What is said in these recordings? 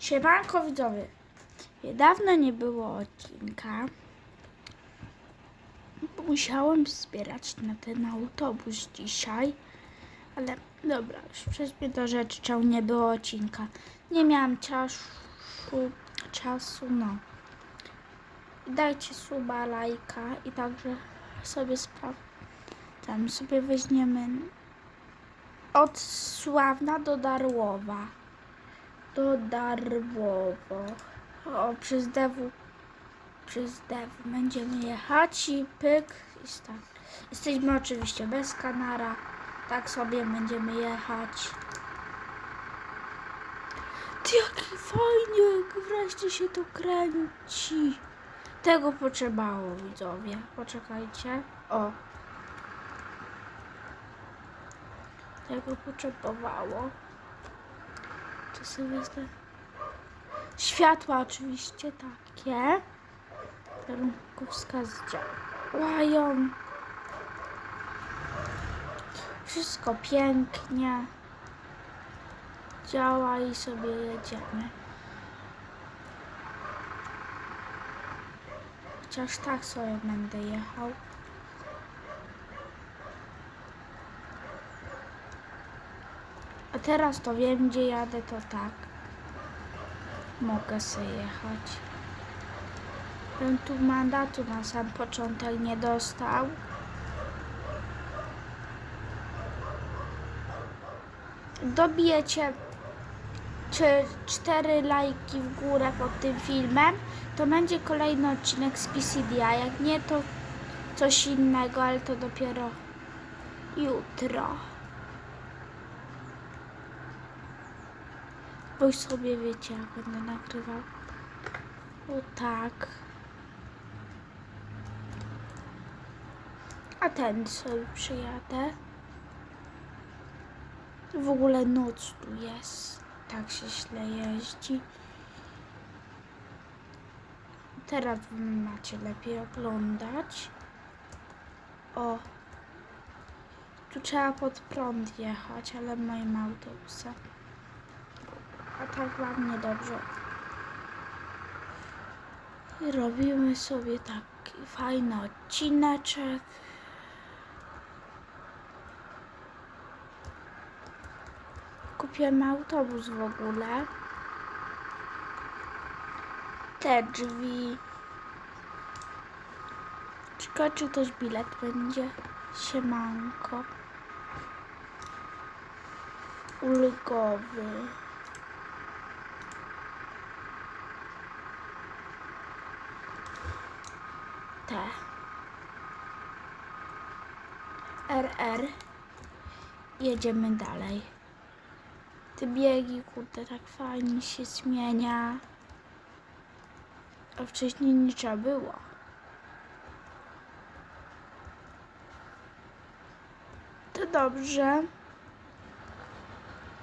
Siemanko widzowie. Dawno nie było odcinka. Musiałem zbierać na ten autobus dzisiaj. Ale dobra, już przejdźmy do rzeczy, czemu nie było odcinka. Nie miałam czasu, czasu, no. Dajcie suba, lajka i także sobie spraw. Tam sobie weźmiemy od Sławna do Darłowa do Darłowo. O, przez Dewu, przez Dewu będziemy jechać i pyk i start. Jesteśmy oczywiście bez kanara. Tak sobie będziemy jechać. Ty, jaki fajnie, wreszcie się to kręci. Tego potrzebało, widzowie. Poczekajcie. O. Tego potrzebowało. Zda... Światła oczywiście takie. Warunkowska działają. Wszystko pięknie. Działa i sobie jedziemy. Chociaż tak sobie będę jechał. A teraz to wiem, gdzie jadę, to tak. Mogę sobie jechać. Bym tu mandatu na sam początek nie dostał. Dobijecie czy cztery lajki w górę pod tym filmem, to będzie kolejny odcinek z PCD, a jak nie, to coś innego, ale to dopiero jutro. Bo już sobie wiecie, jak będę nagrywał. O tak. A ten sobie przyjadę. W ogóle noc tu jest. Tak się źle jeździ. Teraz macie lepiej oglądać. O. Tu trzeba pod prąd jechać, ale moim autobusem. A tak wam niedobrze. I robimy sobie taki fajny odcineczek. Kupiłem autobus w ogóle. Te drzwi. Ciekawe, czy ktoś bilet będzie. Siemanko. Ulgowy. T. RR. Jedziemy dalej. Te biegi, kurde, tak fajnie się zmienia. A wcześniej nie trzeba było. To dobrze.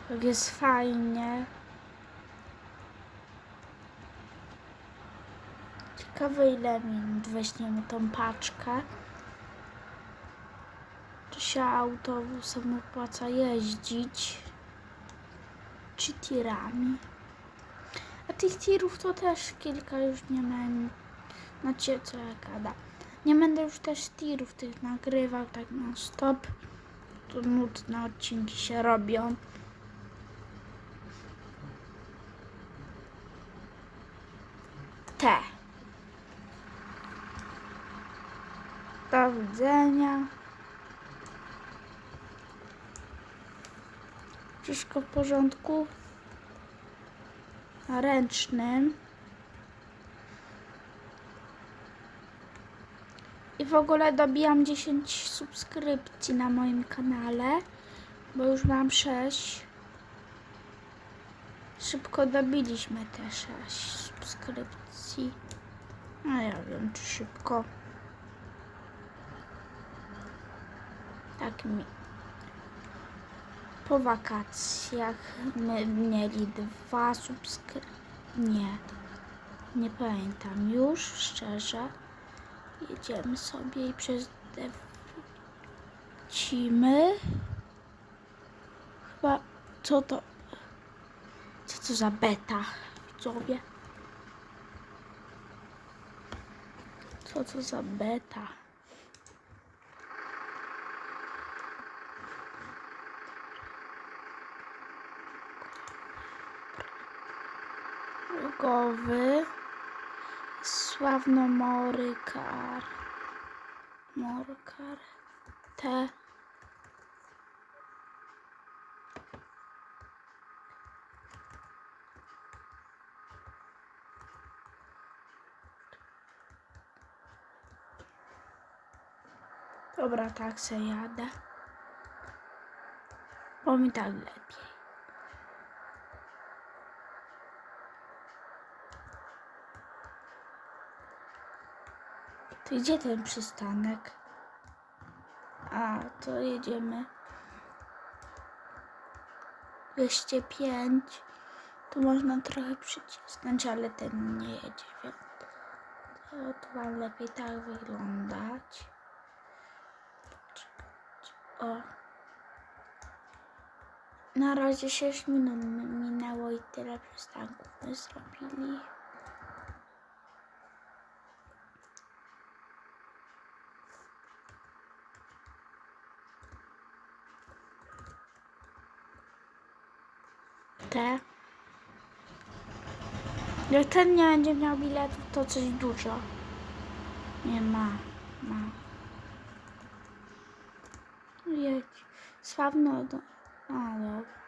Tak jest fajnie. Ciekawe ile minut weźmiemy tą paczkę. Czy się autobusem opłaca jeździć? Czy tirami? A tych tirów to też kilka już nie mam. Znaczy co ja. Nie będę już też tirów tych nagrywał tak non stop. Tu nudne odcinki się robią. Te. Do widzenia. Wszystko w porządku. Na ręcznym. I w ogóle dobijam 10 subskrypcji na moim kanale, bo już mam 6. Szybko dobiliśmy te 6 subskrypcji. No ja wiem, czy szybko. Tak mi. Po wakacjach my mieli dwa subskrypcje. Nie. Nie pamiętam już, szczerze. Jedziemy sobie i przez Cimy. Chyba co to? Co to za beta? widzowie. Co to za beta? Rogowy. Sławnomorykar. Morkar. Te. Dobra, tak se jadę. Bo mi tak lepiej. Gdzie ten przystanek? A, to jedziemy. 205. Tu można trochę przycisnąć, ale ten nie jedzie, więc to, to wam lepiej tak wyglądać. O. Na razie 6 minut mi- minęło i tyle przystanków my zrobili. Te. Jak ten nie będzie miał biletów, to coś dużo. Nie ma. Ma. Jedź. Sławno do... A, dobra.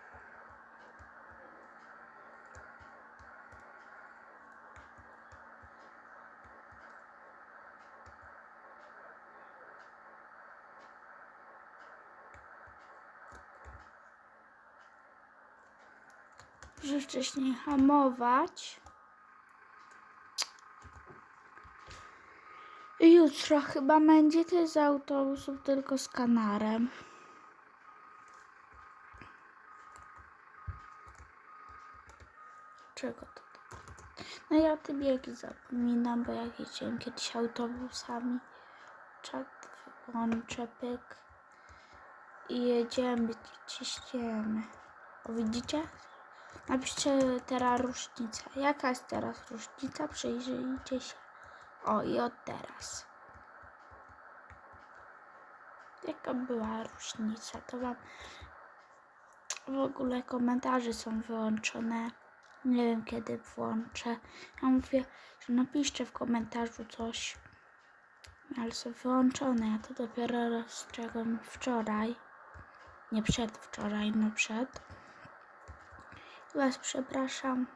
Muszę wcześniej hamować. Jutro chyba będzie też z autobusów, tylko z kanarem. Czego to? No ja tym biegi zapominam, bo jak jeździłem kiedyś autobusami, czat włączę pyk i jedziemy, ciśniemy. O widzicie? Napiszcie teraz różnica. Jaka jest teraz różnica? Przyjrzyjcie się. O i od teraz. Jaka była różnica? To wam w ogóle komentarze są wyłączone. Nie wiem kiedy włączę. Ja mówię, że napiszcie w komentarzu coś. Ale są wyłączone. Ja to dopiero rozstrzegłem wczoraj. Nie przedwczoraj, no przed. Was przepraszam.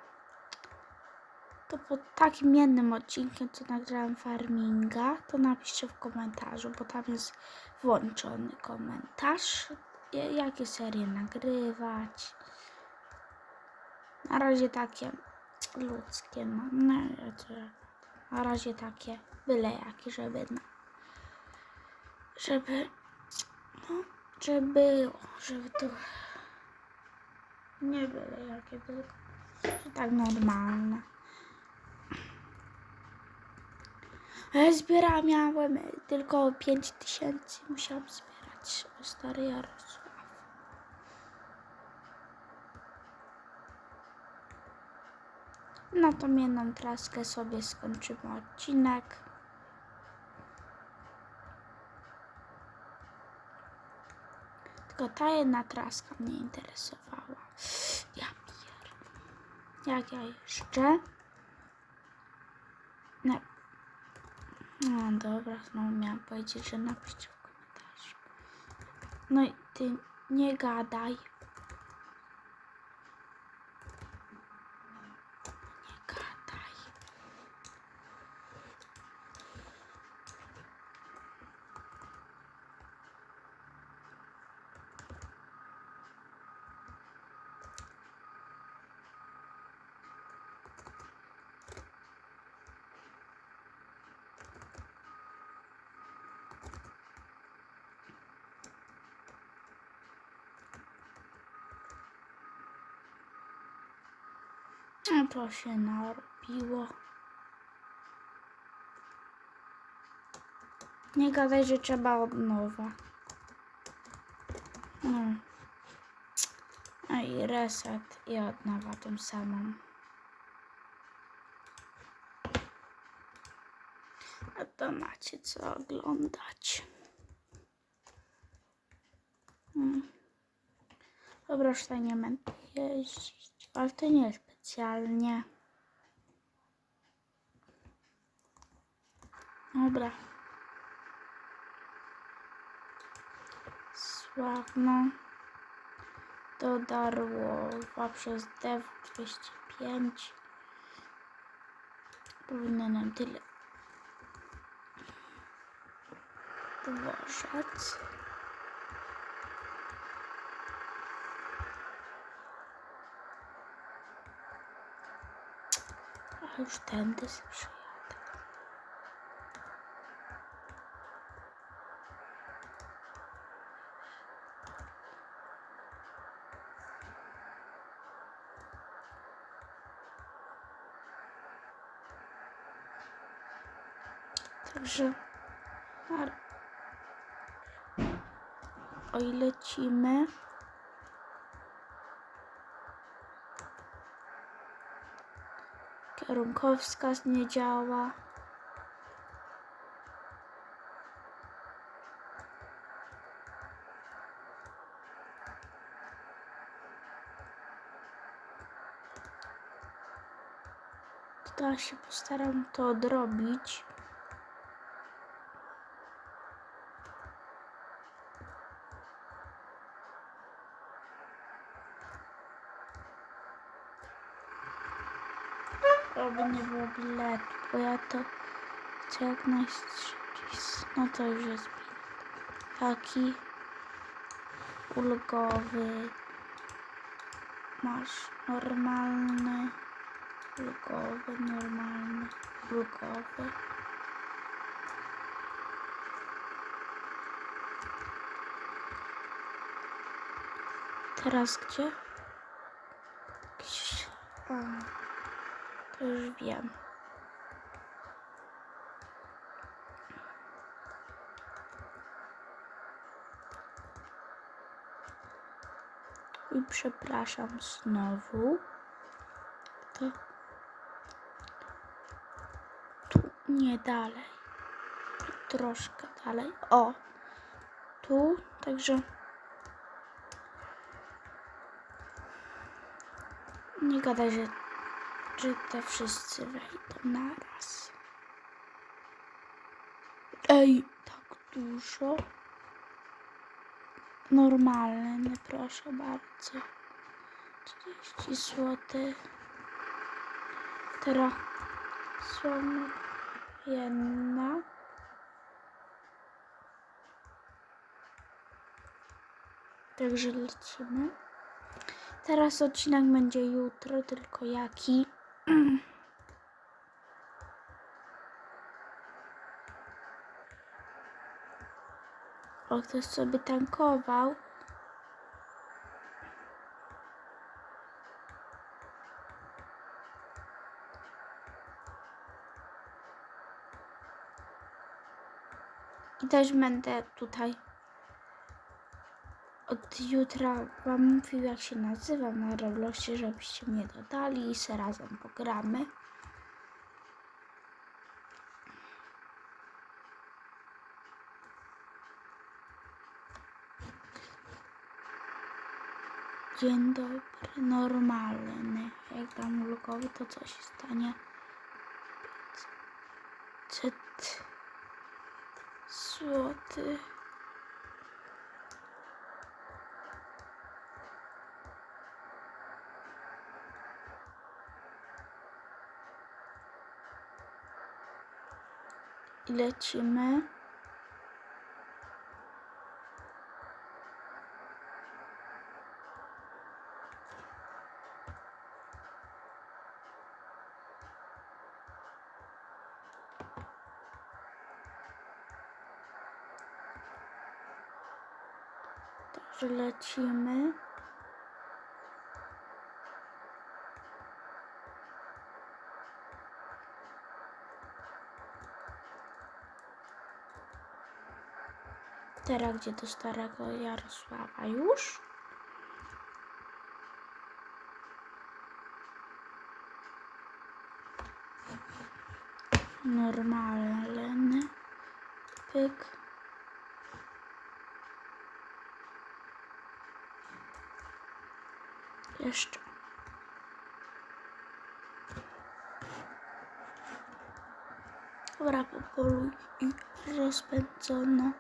To po takim jednym odcinkiem, co nagrałem farminga, to napiszcie w komentarzu, bo tam jest włączony komentarz, ja- jakie serie nagrywać. Na razie takie ludzkie mam. No, to- na razie takie byle jakie, żeby na, żeby no, żeby było, żeby to nie byle jakie, tylko tak normalne. Ale zbierałam, miałem tylko 5 tysięcy, musiałam zbierać o stary Jarosław. Na tą jedną traskę sobie skończymy odcinek. Tylko ta jedna traska mnie interesowała. Ja. Jak ja jeszcze? No. No dobra, znowu miałam powiedzieć, że napiszcie w komentarzu. No i ty nie gadaj. A to się narobiło. Nie gadaj, że trzeba od nowa. No. A i reset i od nowa tą samą. A to macie co oglądać. Hmm. Dobra, już nie będę jeździć. Ale to nie jest specjalnie. Dobra. Sławno do Darłowa przez DEW 205. Powinno nam tyle dworzec. A już tędy sobie przyjadę. Także ar- oj lecimy. Kierunkowskaz nie działa. Teraz się postaram to odrobić. Biletu, bo ja to chcę jak najszybciej. No to już jest. Taki ulgowy. Masz normalny, ulgowy, normalny, ulgowy. Teraz gdzie? Gdzieś. A. To już wiem. I przepraszam znowu. To tu nie dalej. Troszkę dalej. O! Tu, także nie gadaj, że że te wszyscy wejdą naraz. Ej, tak dużo. Normalny, proszę bardzo. 30 zł. Teraz są jedna. Także lecimy. Teraz odcinek będzie jutro, tylko jaki? O, ktoś sobie tankował. I też będę tutaj od jutra wam mówił jak się nazywam na Robloxie, żebyście mnie dodali i se razem pogramy. Dzień dobry, normalny. Jak dam ulgowy, to co się stanie? Cet złoty. I lecimy. Także lecimy. Teraz gdzie do starego Jarosława już? normalny. Pyk. Jeszcze. Dobra, popoluj i rozpędzono.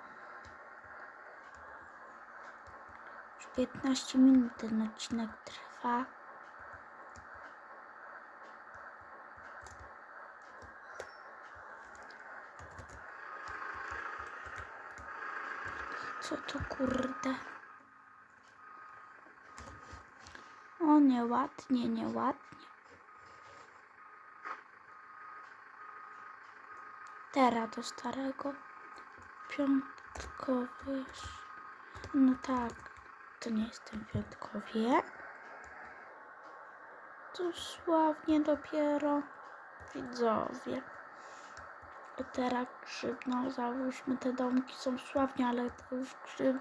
15 minut ten odcinek trwa. Co to kurde? O, nieładnie, nieładnie. Teraz do starego. Piątkowy. No tak, to nie jestem piątkowie. Dosłownie dopiero widzowie. Teraz grzybno, załóżmy te domki są sławnie, ale to już grzyb,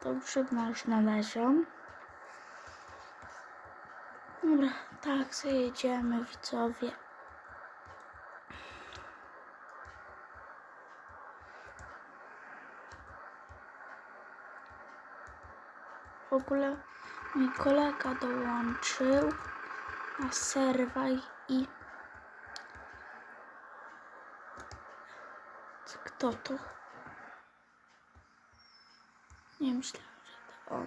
to grzybno już należą. Dobra, tak, zajedziemy widzowie. W ogóle mój kolega dołączył na serwaj i kto to? Nie myślałam, że to on.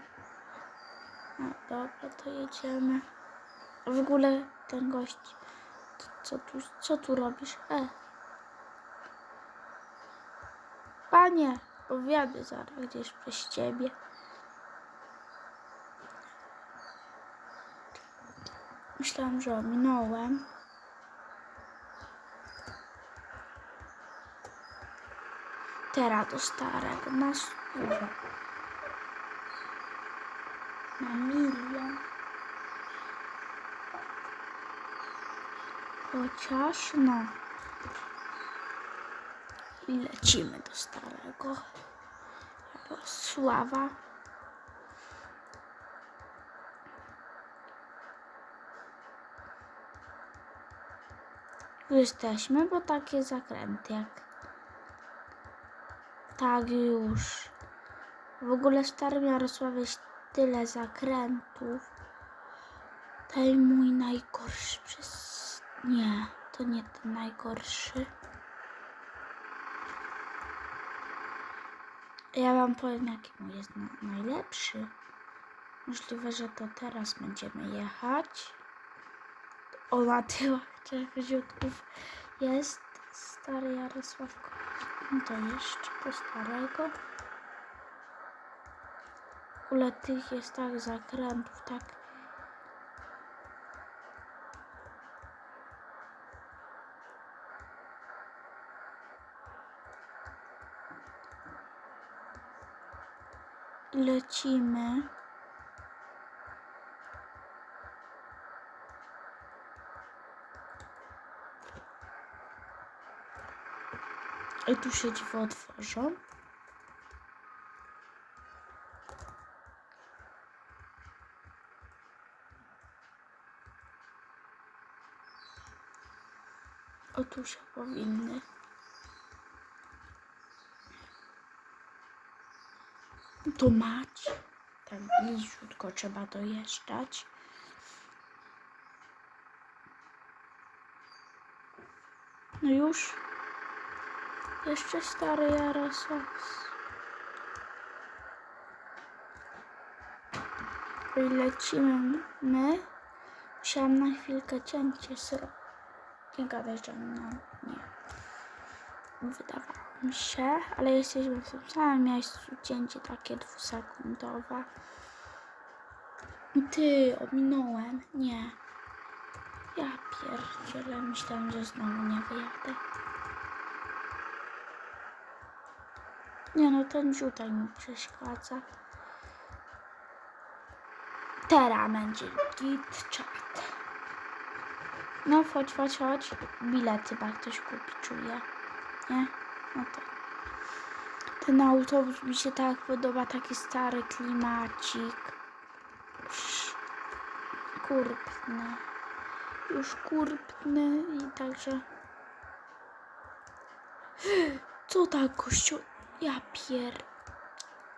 No dobra, to jedziemy. W ogóle ten gość, co, co, tu, co tu robisz? E. Panie, powiadę zaraz gdzieś przez ciebie. Myślałam, że ominąłem. Teraz do starego na stówę. Na milion. Chociaż no. I lecimy do starego. Jarosława. Jesteśmy, bo takie zakręty jak. Tak już. W ogóle w Starym Jarosławie tyle zakrętów. Ten mój najgorszy przez... Nie, to nie ten najgorszy. Ja wam powiem, jaki mój jest na, najlepszy. Możliwe, że to teraz będziemy jechać. O, na tyłach jest stary Jarosław. No to jeszcze po starego. W ogóle tych jest tak zakrętów, tak. Lecimy. I tu się drzwi otworzą. O tu się powinny. To mać. Tam bliziutko trzeba dojeżdżać. No już. Jeszcze stary Jarosław. I lecimy my. Musiałam na chwilkę cięcie zrobić. Nie gadaj, że no nie. Wydawało mi się, ale jesteśmy w tym samym miejscu. Cięcie takie dwusekundowe. Ty, ominąłem. Nie. Ja pierdzielę, myślałam, że znowu nie wyjadę. Nie no, ten tutaj mi przeszkadza. Teraz będzie git chat. No chodź, chodź, chodź. Bilet chyba ktoś kupi. Nie? No to. Ten autobus mi się tak podoba, taki stary klimacik. Kurpny. Już kurpny i także Co tak, kościół? Ja pier...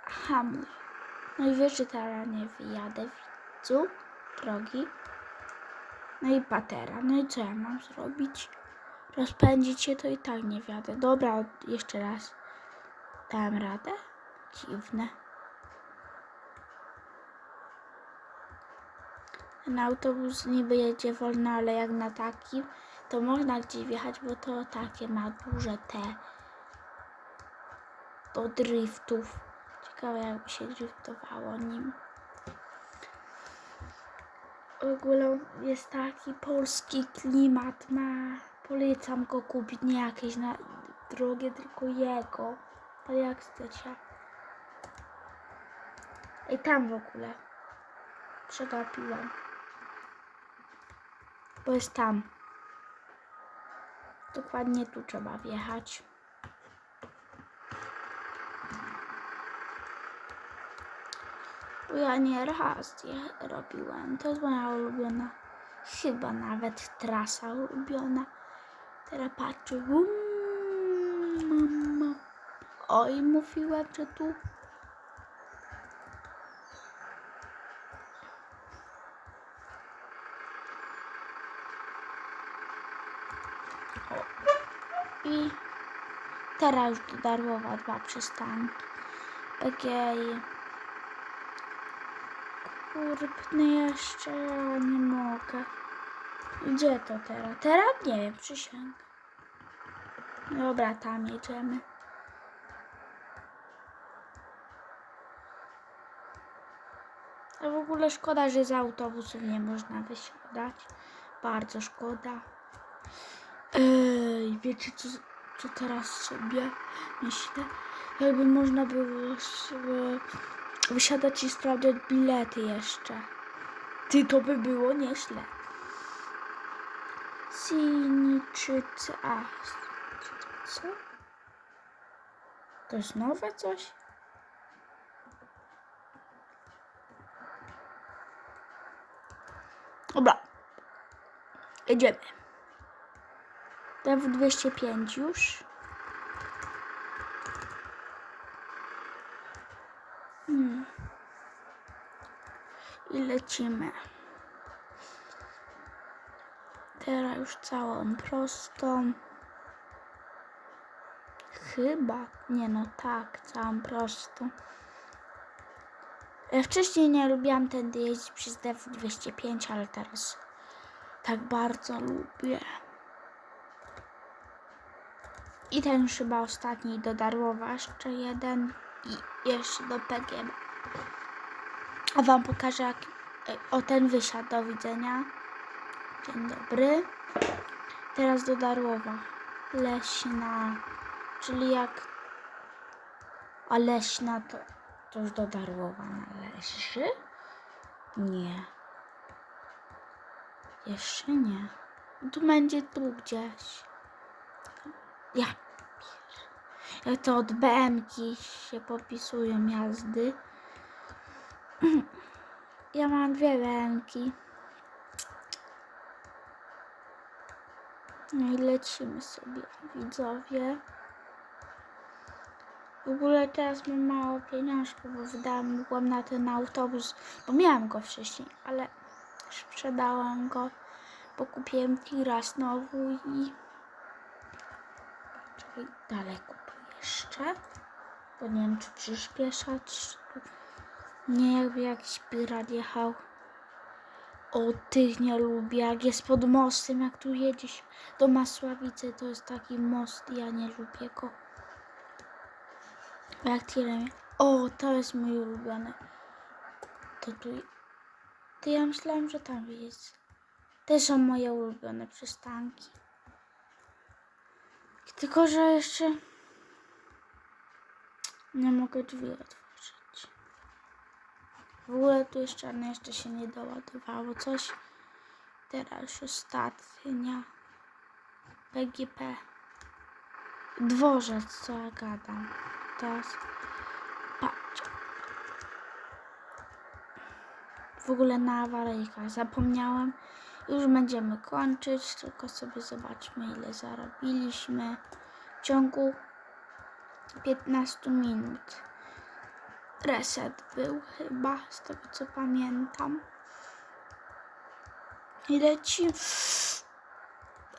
Hamuj. No i wiesz, że teraz nie wyjadę widzu drogi. No i patera. No i co ja mam zrobić? Rozpędzić się to i tak nie wiadę. Dobra, jeszcze raz. Dałem radę? Dziwne. Ten autobus niby jedzie wolno, ale jak na takim, to można gdzieś wjechać, bo to takie ma duże te do driftów. Ciekawe jakby się driftowało nim. W ogóle jest taki polski klimat, ma. Polecam go kupić, nie jakieś na drogie, tylko jego. Ale jak chcecie. I tam w ogóle. Przegapiłam. Bo jest tam. Dokładnie tu trzeba wjechać. Bo ja nie raz je robiłem. To jest moja ulubiona. Chyba nawet trasa ulubiona. Teraz patrzę. Wum, mama. Oj, mówiłem, że tu. I teraz już do Darłowa dwa przystanki. PGI. Kurpny jeszcze, nie mogę. Gdzie to teraz? Teraz nie wiem, przysięgam. Dobra, tam jedziemy. A w ogóle szkoda, że z autobusów nie można wysiadać. Bardzo szkoda. Ej, wiecie co, co teraz sobie myślę? Jakby można było wysiadać i sprawdzać bilety jeszcze. Ty, to by było nieźle. Siniczyca. A, co? To jest nowe coś? Dobra. Jedziemy. DW205 już. Hmm. I lecimy. Teraz już całą prostą. Chyba. Nie no tak, całą prostą. Ja wcześniej nie lubiłam tędy jeździć przez DW205, ale teraz tak bardzo lubię. I ten już chyba ostatni do Darłowa, jeszcze jeden i jeszcze do PGM. A wam pokażę jak e, o ten wysiadł. Do widzenia. Dzień dobry. Teraz do Darłowa. Leśna. Czyli jak a leśna to, to już do Darłowa należy? Nie. Jeszcze nie. Tu będzie tu gdzieś. Ja Jak to od BMki się popisują jazdy. Ja mam dwie BMki. No i lecimy sobie, widzowie. W ogóle teraz mam mało pieniążków, bo wydałam mogłam na ten autobus, bo miałam go wcześniej, ale sprzedałam go, bo kupiłem tira znowu i Czekaj, dalej kupuję jeszcze. Bo nie wiem, czy przyspieszać. Nie, jakby jakiś pirat jechał. O, tych nie lubię. Jak jest pod mostem, jak tu jedziesz do Masławicy, to jest taki most ja nie lubię go. Jak tirem. O, to jest mój ulubiony. To tu. To ja myślałam, że tam jest. To są moje ulubione przystanki. Tylko, że jeszcze nie mogę drzwi otworzyć. W ogóle tu jest czarne, jeszcze się nie doładowało coś. Teraz ostatnia. PGP. Dworzec, co ja gadam. Teraz patrz. W ogóle na awaryjkach zapomniałam. Już będziemy kończyć, tylko sobie zobaczmy ile zarobiliśmy. w ciągu 15 minut. Reset był chyba, z tego co pamiętam. I leci.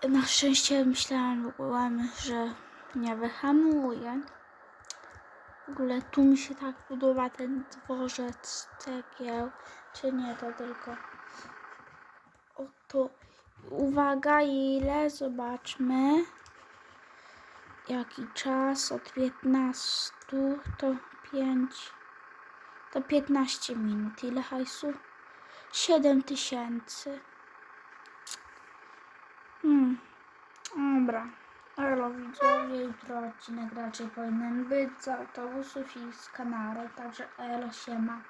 Na szczęście myślałam, byłam, że nie wyhamuje. W ogóle tu mi się tak podoba ten dworzec cegieł, czy nie, to tylko oto. Uwaga, ile? Zobaczmy. Jaki czas? Od 15 to 5. To 15 minut. Ile hajsu? 7 tysięcy. Hmm. Dobra. Elo widzowie, jutro odcinek raczej powinien być z autobusów i z kanału, także elo siema.